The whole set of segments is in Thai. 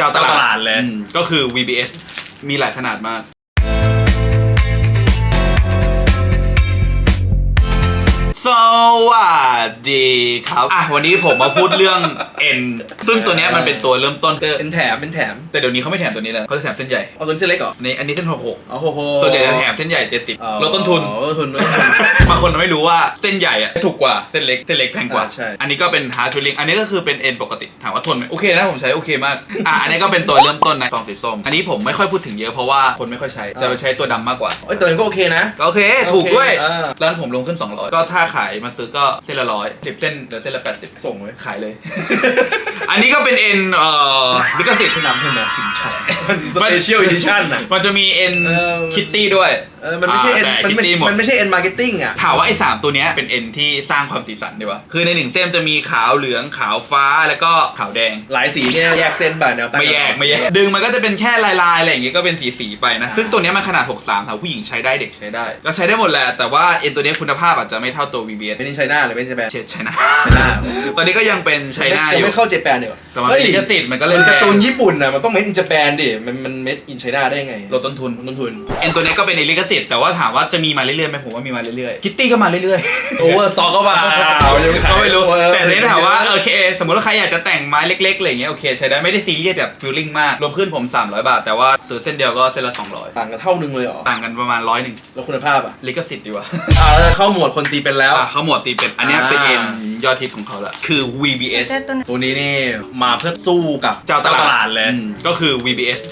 เจ้าตเจ้าตลาลาดดเลย อืมก็คือ VBS มีหลายขนาดมาก สวัสดีครับ อะ วันนี้ผมมาพูดเรื่อง N ซึ่งตัวเนี้ยมันเป็นตัวเริ่มต้นเป็นแถมเป็นแถมแต่เดี๋ยวนี้เขาไม่แถมตัวนี้แล้วเขาจะแถมเส้นใหญ่เอาตัวนี้เส้นเล็กเหรอในอันนี้เส้นหกหกเอาโหโหส่วนใหญ่จะแถมเส้นใหญ่เจ็ดสิบอ๋อลดต้นทุนลดต้นทุนลดต้นทุน บางคนไม่รู้ว่าเส้นใหญ่อะถูกกว่าเส้นเล็กเส้นเล็กแพงกว่า อ่าใช่ อันนี้ก็เป็นฮาร์ดฟิลลิ่งอันนี้ก็คือเป็นเอ็นปกติถามว่าทนไหมโอเคนะผมใช้โอเคมากอะอันนี้ก็เป็นตัวเริ่มต้นนะซองสีส้มอันนี้ผมไม่ค่อยพูดถึงเยอะเพราะว่าคนไม่ค่อยใช้จะไปใช้ตัวดำมากกว่าเอ้ยตัวนี้ก็โอเคนะ ก็โอเคถูกด้วยโอเคอ่าร้านผมลงขึ้น 200 ก็ถ้าขายมาซื้อก็เส้นละร้อยสิบเส้นเหลือเส้นละ80ส่งไว้ขายเลย อันนี้ก็เป็นเอ็นเอ่อลิขสิทธิ์ที่นำขึ้นมาชิงชัยมันสเปเชียลอีดิชั่นอะ มันจะมีเอ็นเออ คิตตี้ด้วยเออมันไม่ใช่เอ็นอ่าแต่มันไม่ Kitty หมด มันไม่ใช่เอ็นมาร์เก็ตติ้งอะ ถามว่าไอ้สามตัวเนี้ยเป็นเอ็นที่สร้างความสีสันดีวะคือในหนึ่งเส้นจะมีขาวเหลืองขาวฟ้าแล้วก็ขาวแดง หลายสีเนี่ยแยกเส้นแบบแนวตั้งไม่แยกไม่แยกดึงมันก็จะเป็นแค่ลายๆอะไรอย่างเงี้ยก็เป็นสีสีๆไปนะ ซึ่งตัวเนี้ยมันขนาด 63ถามผู้หญิงใช้ได้เด็กใช้ได้ ก็ใช้ได้หมดแหละ แต่ว่าเอ็นตัวเนี้ยคุณภาพอาจจะไม่เท่าตัว VBS เป็นในไชน่าหรือเป็นไชแปนเชดใช่นะไชน่าตอนนี้ก็ยังเป็นไชน่าอยังยู่ไม่เข้าเจแปนเดียวแต่มันเป็นลิขสิทธิ์มันก็เลยมันการ์ตูนแพงญี่ปุ่นน่ะมันต้องเมดอินเจแปนดิ มันมันเมดอินไชน่าได้ไงลดต้นทุน ต้นทุน เอ็นตัวเนี้ยก็เป็นในลิขสิทธิ์แต่ว่าถามว่าจะมีมาเรื่อยๆไหมผมว่ามีมาเรื่อยๆคิตตี้ก็มาเรื่อยๆโอเวอร์สต็อกก็มาก็ไม่รู้ สมมติว่าใครอยากจะแต่งไม้เล็กๆอะไรอย่างเงี้ยโอเคใช้ได้ไม่ได้ซีเรียสแบบฟิลลิ่งมากรวมขึ้นผม 300 บาท แต่ว่าซื้อเส้นเดียวก็เส้นละ 200 ต่างกันเท่านึงเลยเหรอ ต่างกันประมาณร้อยหนึ่งแล้วคุณภาพอะลิขสิทธิ์ดีกว่า อ่าแล้วเข้าหมวดคนตีเป็นแล้ว อะเขาหมวดตีเป็นอันเนี้ยเป็นอ่าเอ็นยอดฮิตของเขาละคือ VBS ตัวนี้นี่มาเพื่อสู้กับเจ้าตลาดเลย อืมก็คือ VBS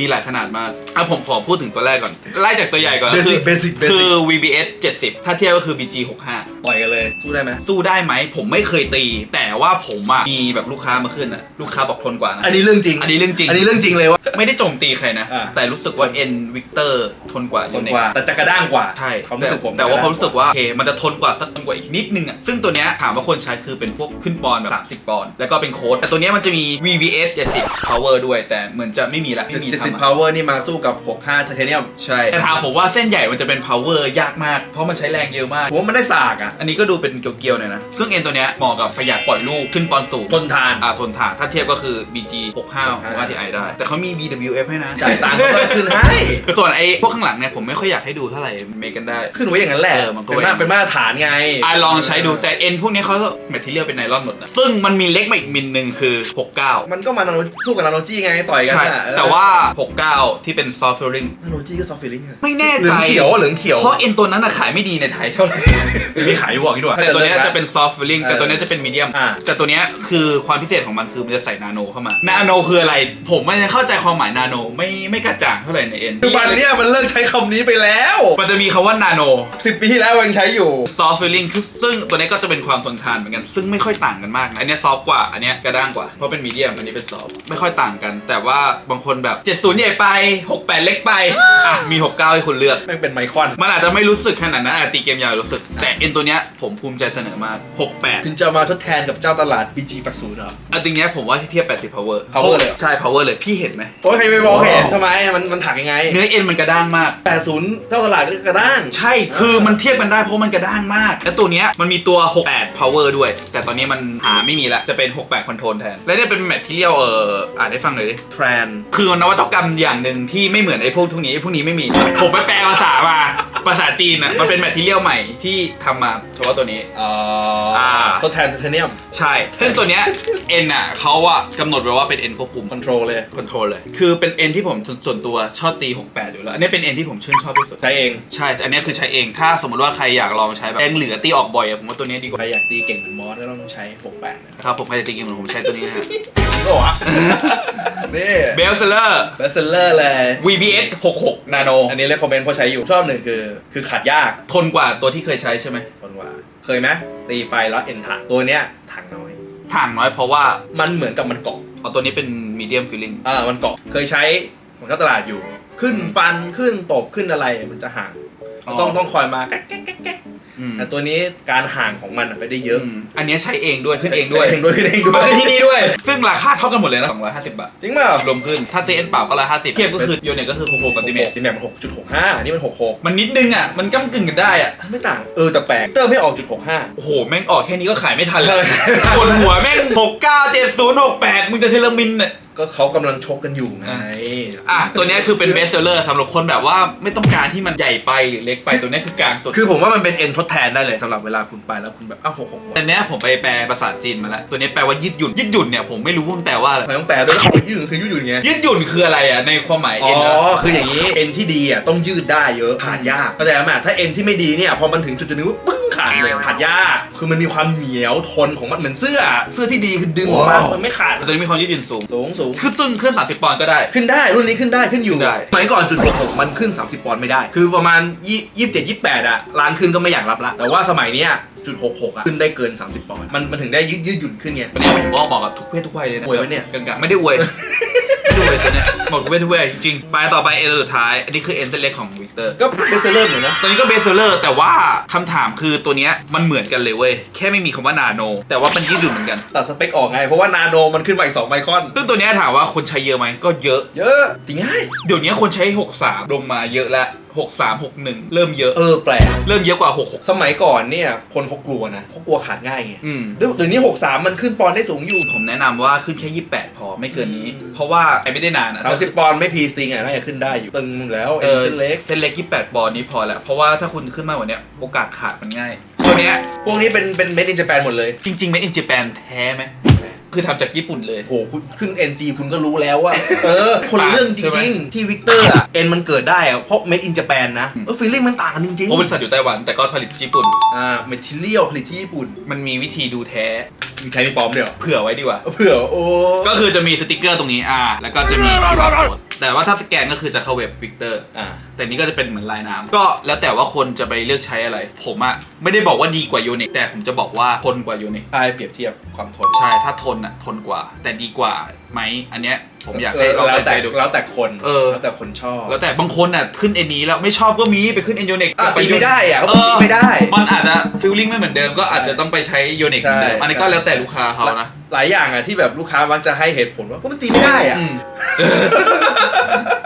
มีหลายขนาดมากอะผมขอพูดถึงตัวแรกก่อน ไล่จากตัวใหญ่ก่อนเบสิกคือเบสิกเบคืสิอก VBS 70 ถ้าเทียบก็คือ BG 65 ต่อยกันเลย สู้ได้ไหม สู้ได้ไหมผมไม่เคยตี แต่ว่าผมอะมีแบบลูกค้ามาขึ้นอะ ลูกค้าบอกทนกว่านะ อันนี้เรื่องจริง อันนี้เรื่องจริง อันนี้เรื่องจริงเลยว่า ไม่ได้โจมตีใครนะ อ่า แต่รู้สึกว่าเอ็นวิกเตอร์ทนกว่าทนกว่า แต่จะกระด้างกว่าใช่ความรู้สึกผมแต่ว่าจะกระด้างความรู้สึกว่าโอเคมันจะทนกว่าสักทนกว่าอีกนิดนึงอะ ซึ่งตัวเนี้ยถามว่าคนใช้คือเป็นพวกขึ้นปอนด์แบบ30ปอนด์แล้วก็เป็นโค้ดแต่ตัวเนี้ยมันจะมี VVS 70 power ด้วย แต่เหมือนจะไม่มีละไม่มีเจ็ดสิบทำอะ พาวเวอร์นี่มาสู้กับ 65ไทเทเนียมใช่ แต่ถามผมว่าเส้นใหญ่มันจะเป็น power ยากมาก เพราะมันใช้แรงเยอะมาก ผมว่ามันได้สากอะ อันนี้ก็ดูเป็นเกลียวๆหน่อยนะ ซึ่งเอ็นตัวเนี้ยเหมาะกับประหยัดปล่อยลูกขึ้นปอนด์สูงทนทาน อ่าทนทาน ถ้าเทียบก็คือ BG 65 65 Ti ได้ แต่เขามี BWF ให้นะจ่ายตังค์ก็ขึ้นให้ ส่วนไอ้พวกข้างหลังเนี่ยผมไม่ค่อยอยากให้ดูเท่าไหร่เมกันได้ ขึ้นไว้อย่างนั้นแหละเออมันก็เป็นมาเป็นมาตรฐานไงอะลองใช้ดูแต่เอ็นพวกนี้เขาแมทเทียลเป็นไนลอนหมดนะซึ่งมันมีเล็กมาอีกมิลหนึ่งคือ 69 มันก็มานาโนสู้กับนาโนจี้ไงต่อยกันใช่น่ะเออแต่ว่า 69 ที่เป็นซอฟต์ฟิลลิ่งนาโนจี้ก็ซอฟต์ฟีลิ่งไม่แน่เหลืใจองเขียวเหลืองเขียว เพราะเอ็นตัวนั้นอะขายไม่ดีในไทยเท่าไหร่มีขายอยู่บอกกี่ด้วยแต่ตัวเนี้ยจะเป็นซอฟต์ฟิลลิ่งแต่ตัวเนี้ยจะเป็นมีเดียมอ่า แต่ตัวเนี้ยคือความพิเศษของมันคือมันจะใส่นาโนเข้ามา นาโนคืออะไร ผมไม่เข้าใจความหมายนาโนไม่ไม่กระจ่างเท่าไหร่ในเอ็นปัจจุบันเนี่ยมันเลิกใช้คำนี้ไปแล้ว มันจะมีคำว่านาโน 10 ปีที่แล้วยังใช้อยู่ ซอฟต์ฟิลลิ่งซึ่งตัวนี้ก็จะเป็นความทนทานเหมือนกัน ซึ่งไม่ค่อยต่างกันมากนะอันเนี้ซอฟกว่า อันเนี้ยกระด้างกว่า เพราะเป็นมีเดียม อันนี้เป็นซอฟไม่ค่อยต่างกัน แต่ว่าบางคนแบบ 70 ใหญ่ไป 68 เล็กไป อะ มี 69 ให้คุณเลือกแม่งเป็นไมคอน มันอาจจะไม่รู้สึกขนาดนั้นอาจจะตีเกมยาวรู้สึก แต่เอ็นตัวเนี้ยผมภูมิใจเสนอมาก 68คุณจะมาทดแทนกับเจ้าตลาด BG 80เหรอ อันตรงเนี้ยผมว่าที่เทียบ 80 power power เลยเหรอ ใช่ power เลย พี่เห็นไหม โอ้ยใครไปบอกเห็นทำไมมันมันถักยังไงเนื้อเอ็นมันกระด้างมาก80เจ้าตลาดก็กระด้าง ใช่ คือมันเทียบกันได้เพราะมันกระด้างมาก และตัวเนี้ยมันมีตัว 68 power ด้วย แต่ตอนนี้มันหาไม่มีละ จะเป็น 68 control แทน และเนี่ยเป็นแมทที่เรียลเอ่ออ่านให้ฟังหน่อยดิแทรนคือนวัตกรรมอย่างหนึ่งที่ไม่เหมือนไอ้พวกทุกนี้ไอ้พวกนี้ไม่มี ผมไปแปลภาษามา ภาษาจีนอะ มันเป็นแมทที่เรียลใหม่ที่ทำมาเฉพาะตัวนี้อ่อ่า ทดแทนไทเทเนียมใช่ ซึ่งตัวเนี้ย N อะเขาอะกำหนดไว้ว่าเป็น N ควบคุมคอนโทรลเลยคอนโทรลเลย คือเป็น N ที่ผมส่วนตัวชอบตี 68 อยู่แล้ว อันนี้เป็น N ที่ผมชื่นชอบที่สุด ใช้เอง ใช่แต่อันนี้คือใช้เอง ถ้าสมมติว่าใครอยากลองใช้แบบแรงเหลือตีออกบ่อยอะผมว่าตัวนี้ดีกใครว่าอยากตีเก่งเหมือนมอสก็ต้องใช้ 68นะนะครับผมไม่ได้ตีเกมเหมือนผมใช้ตัวนี้นะฮะโอ้โหนี่เบลเซเลอร์ เบสเซลเลอร์เลย VBS 66 Nano อันนี้เลคคอมเมนต์เพราะใช้อยู่ ชอบหนึ่งคือ คือขาดยาก ทนกว่าตัวที่เคยใช้ใช่ไหมคนว่า เคยไหมตีไปแล้วเอ็นถังตัวเนี้ยถังน้อยถ่างน้อยเพราะว่ามันเหมือนกับมันเกาะเอาตัวนี้เป็น medium feeling อ่ามันเกาะเคยใช้ของเจ้าตลาดอยู่ ขึ้นฟันขึ้นตบขึ้นอะไรมันจะห่างอ๋อต้องต้องคอยมาแก๊กแก๊กแก๊กแก๊กอืม แต่ตัวนี้การห่างของมันอะไปได้เยอะอืมอันนี้ใช้เองด้วยขึ้นเองด้วยเองด้วยขึ้นเองด้วมายขึ้นที่นี่ด้วย ซึ่งราคาเท่ากันหมดเลยนะ250บาทจริงเปล่ารวมขึ้นถ้า CN เปล่าก็150เทียบก็คือโยเน็ตก็คือ66ปฏิเมตรตีแมทมันหกจุดหกห้าอันนี้มันหกหกมันนิดนึงอะมันก้ากึ่งกันได้อะไม่ต่างเออแต่แปลกเตอร์ไม่ออกจุดหกห้าโอ้โหแม่งออกแค่นี้ก็ขายไม่ทันเลยปวดหัวแม่ง69 70 68มึงจะเทเลมินเนี่ย กก็เขากำลังชกกันอยู่ไง อะตัวเนี้ยคือเป็นเบสเซอร์สำหรับคนแบบว่าไม่ต้องการที่มันใหญ่ไปหรือเล็กไปตัวเนี้ยคือกลางสุด คือผมว่ามันเป็นเอ็นทดแทนได้เลยสำหรับเวลาคุณไปแล้วคุณแบบอ้าวหกหกแต่เนี้ยผมไปแปลภาษาจีนมาแล้วตัวเนี้ยแปลว่ายืดหยุ่นยืดหยุ่นเนี่ยผมไม่รู้ว่ามันแปลว่าอะไร มันต้องแปลด้วยว่ายืดหยุ่นคือยืดหยุ่นไง ยืดหยุ่นคืออะไรอะในความหมายอ๋เอ็นอนะคืออย่างนี้ เอ็นที่ดีอะต้องยืดได้เยอะขาดยากเข้าใจไหมถ้าเอ็นที่ไม่ดีเนี่ยพอมันถึงจุดจุดนึงปุ๊บปึ้งขาดเลยขาดยาก คือมันมีความเหนียวทนของมันเหมือนเสื้อ เสื้อที่ดีคือดึงออกมา มันไม่ขาด ตัวนี้มีความยืดหยุ่นสูง สูงสูงคือซึ่งเครื่อง30 ปอนด์ก็ได้ ขึ้นได้รุ่นนี้ขึ้นได้ขึ้นอยู่ขึ้นได้ สมัยก่อนจุด66มันขึ้น 30 ปอนด์ไม่ได้ คือประมาณยี่สิบเจ็ดยี่แปดอะร้านขึ้นก็ไม่อยากรับละ แต่ว่าสมัยเนี้ยจุด66อะขึ้นได้เกิน 30 ปอนด์มันมันถึงได้ยืดยืดหยุ่นขึ้นไงตัวเนี้ยผมบอกเหมาะกับทุกเพศทุกวัยเลยนะอวยไหมเนี่ย กลางๆไม่ได้อวย ไม่ได้อวยตัวเนี้ยเหมาะกับทุกเพศทุกวัยจริงๆไปต่อไปเอ็นสุดท้าย อันนี้คือเอ็นเส้นเล็กของวิกเตอร์ ก็เป็นเซเลอร์เหมือนนะตัวนี้ก็เบสเซอร์แต่ว่าคำถามคือตัวเนี้ยมันเหมือนกันเลยเว้ย แค่ไม่มีคำว่านาโน แต่ว่ามันยืดหยุ่นเหมือนกัน ตัดสเปคออกไง เพราะว่านาโนมันขึ้นมาอีก2ไมครอน ซึ่งตัวเนี้ยถามว่าคนใช้เยอะไหมก็เยอะ เยอะตีง่าย เดี๋ยวนี้คนใช้ 63 ลงมาเยอะแล้ว63 61เริ่มเยอะ เออแปลกเริ่มเยอะกว่า66สมัยก่อนเนี่ย คนเขากลัวนะเขากลัวขาดง่ายไงอืม เดี๋ยวนี้63มันขึ้นปอนด์ได้สูงอยู่ผมแนะนำว่าขึ้นแค่28พอไม่เกินนี้ เพราะว่าไอ้ไม่ได้นานอะ30ปอนด์ไม่พีสติงอะน่าจะขึ้นได้อยู่ตึงแล้วเอเอ็นอเส้นเล็ก เส้นเล็ก28ปอนด์นี้พอแล้วเพราะว่าถ้าคุณขึ้นมากกว่าเนี้ยโอกาสขาดมันง่ายตัวเนี้ยพวกนี้เป็นเป็นเมดินจแปนหมดเลย จริงๆ made in Japan แท้ไหม คือทำจากญี่ปุ่นเลย โหคุณขึ้นเอ็นตีคุณก็รู้แล้วว่า เออ คนละเรื่องจใช่ไหมริงๆที่วิกเตอร์อะเอ็นมันเกิดได้อะเพราะเมดอินจแปนนะอืมเออฟีลลิ่งมันต่างกันจริงเพราะบริษัทอยู่ไต้หวันแต่ก็ผลิตที่ญี่ปุ่นอ่าเมทิเรียลผลิตที่ญี่ปุ่นมันมีวิธีดูแท้ มีใช้มีปลอมเดียวเผื่อไว้ดีกว่า เผื่อโอ้ก็คือจะมีสติกเกอร์ตรงนี้อ่า แล้วก็จะมี QR code แต่ว่าถ้าสแกนก็คือจะเข้าเว็บวิกเตอร์ อ่า แต่นี้ก็จะเป็นเหมือนลายน้ำก็แล้วแต่ว่าคนจะไปเลือกใช้อะไร ผมอะไม่ได้บอกว่าดีกว่ายูนิคแต่ผมจะบอกว่าทนกว่ายูนิค ใช่เปรียบเทียบความทน ใช่ ถ้าทนอะทนกว่า แต่ดีกว่าไหมอันเนี้ยผมอยากให้เออเราแล้วไปแต่ดู แล้วแต่คนเออ แล้วแต่คนชอบแล้วแต่บางคนอะขึ้นเอ็นนี้แล้วไม่ชอบก็มีไปขึ้นเอ็นยูนิคอะตีไม่ได้อะเอเขาบอกอตีไม่ได้ มันอาจจะฟิลลิ่งไม่เหมือนเดิมก็อาจจะต้องไปใช้ยูนิคเหมือนเดิมใช่อันนี้ก็แล้วแต่ลูกค้าเขานะหลายอย่างอะที่แบบลูกค้ามักจะให้เหตุผลว่าก็มันตีไม่ได้อะอืม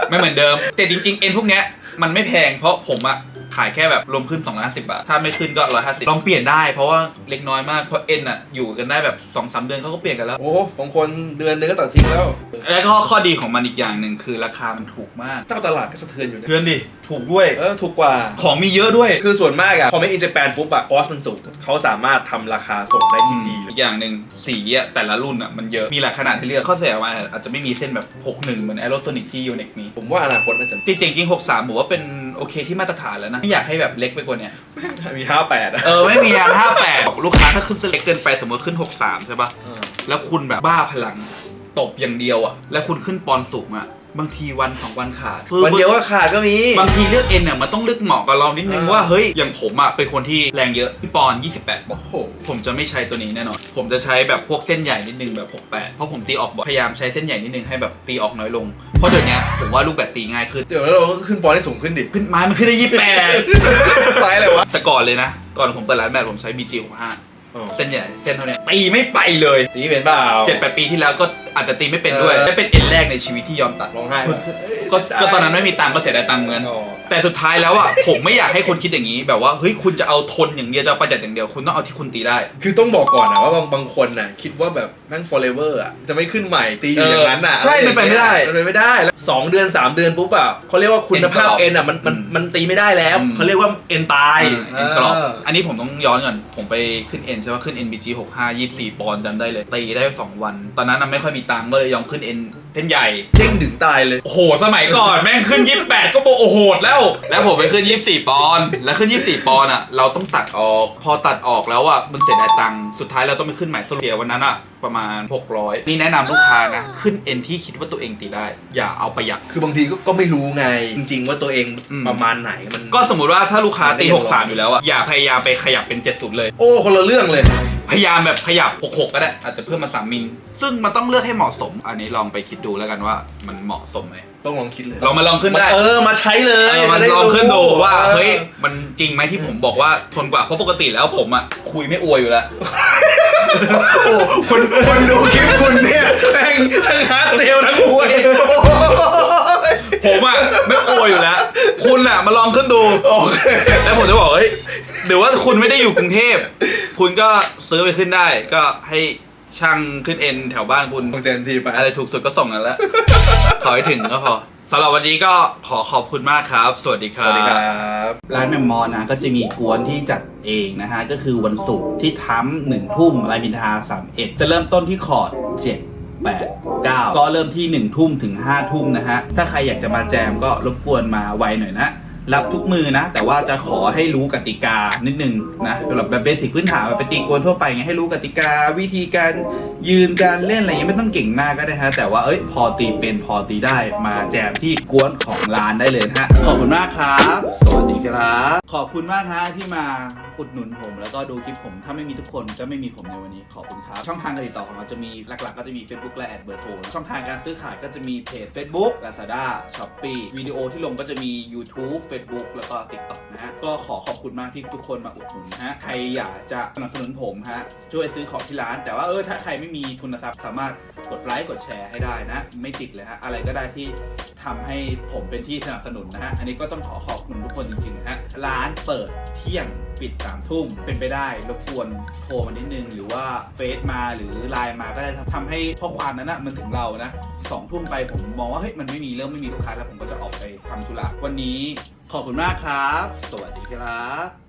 ไม่เหมือนเดิม แต่จริงๆเอ็นพวกเนี้ยมันไม่แพงเพราะผมอะ ขายแค่แบบรวมขึ้น250บาท ถ้าไม่ขึ้นก็ 150 ลองเปลี่ยนได้เพราะว่าเล็กน้อยมาก เพราะเอ็นอะอยู่กันได้แบบ2อสเดือนเขาก็เปลี่ยนกันแล้ว โอ้บางคนเดือนนึงก็ตัดทิ้งแล้ว แล้วก็ข้อดีของมันอีกอย่างหนึ่งคือราคามันถูกมาก เจ้าตลาดก็สะเทือนอยู่นะเพื่อนดิ ถูกด้วย เออ ถูกกว่า ของมีเยอะด้วย คือส่วนมากอะพอไม่อินเจแปนปุ๊บอะคอสมันสูงเขาสามารถทำราคาส่งได้ที่ดีเลย อีกอย่างหนึ่งสีอะแต่ละรุ่นอะมันเยอะ มีหลายขนาดให้เลือก ข้อเสียมาอาจจะไม่มีเส้นแบบ 61 เหมือน Aerosonic ที่ Unix มี ผมว่าอนาคตน่าจะ จริงๆจริงๆ63ผมว่าเป็นโอเคที่มาตรฐานแล้วนะ ไม่อยากให้แบบเล็กไปกว่าเนี้ยมีห้าแปดอะเออไม่มียาง58บอกลูกค้าถ้าขึ้นเล็กเกินไปสมมติขึ้น63ใช่ปะแล้วคุณแบบบ้าพลังตบอย่างเดียวอะแล้วคุณขึ้นปอนด์สูงอะ บางทีวันสองวันขาดวันเดียวก็ขาดก็มี บางทีเลือกเอ็นเนี่ยมันต้องเลือกเหมาะกับเรานิดนึงเออ ว่าเฮ้ยอย่างผมอะเป็นคนที่แรงเยอะพี่ปอนด์28บอกโอ้โหผมจะไม่ใช้ตัวนี้แน่นอน ผมจะใช้แบบพวกเส้นใหญ่นิดนึงแบบ 68 เพราะผมตีออกบ่อยพยายามใช้เส้นใหญ่นิดนึงให้แบบตีออกน้อยลง เพราะเดี๋ยวนี้ผมว่าลูกแบตตีง่ายขึ้น เดี๋ยวเราก็ขึ้นปอนด์ให้สูงขึ้นดิ ขึ้นไม้มันขึ้นได้ยี่แปดไปเลยวะ แต่ก่อนเลยนะ ก่อนผมเปิดร้านแบตผมใช้ BG 65เส้นใหญ่เส้นเท่าเนี้ยตีไม่ไปเลย ตีเป็นเปล่าเจ็ดแปดปีที่แล้วก็ อาจจะตีไม่เป็นด้วยเออและเป็นเอ็นแรกในชีวิตที่ยอมตัดร้องไห้ปะก็ก็ตอนนั้นไม่มีตังค์ก็เสียดายตังค์เหมือนกัน อ๋อแต่สุดท้ายแล้วอะ ผมไม่อยากให้คนคิดอย่างนี้ แบบว่าเฮ้ยคุณจะเอาทนอย่างเดียวจะเอาประหยัดอย่างเดียวคุณต้องเอาที่คุณตีได้ คือต้องบอกก่อนนะว่าบางบางคนน่ะคิดว่าแบบแม่ง forever อะจะไม่ขึ้นใหม่ตีอยู่อย่างนั้นน่ะเออใช่มันไปไม่ได้มันไปไม่ได้แล้วสองเดือนสามเดือนปุ๊บอะเขาเรียกว่าคุณภาพเอ็เอ็นนกรอบอะมันมันอืมมันตีไม่ได้แล้วอืม เขาเรียกว่าเอ็นตาย เอ็นกรอบเอันนี้ผมต้องย้อนก่อน ผมไปขึ้นเอ็นใช่ไหมขึ้น NBG 65 24 ปอนด์จำได้เลย ตีได้ 2 วัน ตอนนั้นน่ะไม่ค่อยมีตังค์ก็เลยยอมขึ้นเอ็นเส้นใหญ่เด้งดึงตายเลย โอ้โห สมัยก่อนแม่งขึ้น 28 ก็โบโอ้โหดแล้ว แล้วผมไปขึ้น 24 ปอนด์แล้วขึ้น 24 ปอนด์อะ เราต้องตัดออก พอตัดออกแล้วอะ มันเสียดายตังค์ สุดท้ายเราต้องไปขึ้นใหม่สรุปเสียวันนั้นอะ ประมาณ 600 นี่แนะนำลูกค้านะ ขึ้นเอ็นที่คิดว่าตัวเองตีได้ อย่าเอาประหยัด คือบางทีก็ก็ไม่รู้ไง จริง ๆ ว่าตัวเองอืม ประมาณไหนมันก็สมมติว่าถ้าลูกค้าตีมันก็ยัง63 อยู่แล้วอะ อย่าพยายามไปขยับเป็น 70 เลย โอ้คนละเรื่องเลย พยายามแบบขยับ 66 ก็ได้ อาจจะเพิ่มมา 3 มิล ซึ่งมันต้องเลือกให้เหมาะสม อันนี้ลองไปคิดดูแล้วกันว่ามันเหมาะสมไหมต้องลองคิดเลยลองมาลองขึ้นได้ เออมาใช้เลยเออมันจะได้ลองขึ้นดูว่าออเฮ้ย มันจริงไหมที่ผมบอกว่าทนกว่า เพราะปกติแล้วผมอะคุยไม่อวยอยู่แล้ว โอ้คนคนดูคลิปคุณเนี่ยแม่งทั้งฮาร์ดเซลทั้งอวยโอ้ยผมอะไม่อวยอยู่แล้ว คุณอะมาลองขึ้นดู โอเค แล้วผมจะบอกเฮ้ย หรือว่าคุณไม่ได้อยู่กรุงเทพ คุณก็ซื้อไปขึ้นได้ ก็ให้ช่างขึ้นเอ็นแถวบ้านคุณคงเจนทีไป อะไรถูกสุดก็ส่งนั่นแหละขอให้ถึงก็พอสำหรับวันนี้ก็ขอขอบคุณมากครับ สวัสดีคสรับ วัสดีครับ ร้านแมมมอนนะก็จะมีกวนที่จัดเองนะฮะ ก็คือวันศุกร์ที่ทั้มหนึ่งทุ่มรายบินทราสามเอ็ดจะเริ่มต้นที่คอร์ดเจ็ดแปดเก้าก็เริ่มที่หนึ่งทุ่มถึงห้าทุ่มนะฮะ ถ้าใครอยากจะมาแจมก็รบกวนมาไวหน่อยนะ รับทุกมือนะ แต่ว่าจะขอให้รู้กติกานิดนึงนะสำหรับแบบเบสิกพื้นฐานแบบไปตีกวนทั่วไปไงให้รู้กติกา วิธีการยืนการเล่นอะไรเงี้ยไม่ต้องเก่งมากก็ได้ฮะแต่ว่าเอ้ยพอตีเป็นพอตีได้มาแจมที่กวนของร้านได้เลยฮะขอบคุณมากครับ สวัสดีครับ ขอบคุณมากฮะที่มาอุดหนุนผม แล้วก็ดูคลิปผม ถ้าไม่มีทุกคนจะไม่มีผมในวันนี้ขอบคุณครับ ช่องทางการติดต่อของเราจะมีหลักๆ ก็จะมี Facebook และแอดเบอร์โทรช่องทางการซื้อขายก็จะมีเพจ Facebook Lazada Shopee วิดีโอที่ลงก็จะมี YouTube Facebook แล้วก็ TikTok นะฮะก็ขอขอบคุณมากที่ทุกคนมาอุดหนุนฮะใครอยากจะสนับสนุนผมฮะช่วยซื้อของที่ร้าน แต่ว่าเออถ้าใครไม่มีทุนทรัพย์สามารถกดไลค์กดแชร์ให้ได้นะ ไม่ติดเลยฮะอะไรก็ได้ที่ทำให้ผมเป็นที่สนับสนุนนะฮะอันนี้ก็ต้องขอขอบคุณทุกคนจริงๆฮะร้านเปิดเที่ยง ปิดสามทุ่มเป็นไปได้รบกวนโทรมานิดนึง หรือว่าเฟซมาหรือไลน์มาก็ได้ทำให้ข้อความนั้นนะมันถึงเรานะสองทุ่มไปผมมองว่าเฮ้ยมันไม่มีเริ่มไม่มีลูกค้าแล้วผมก็จะออกไปทำธุระวันนี้ขอบคุณมากครับ สวัสดีครับ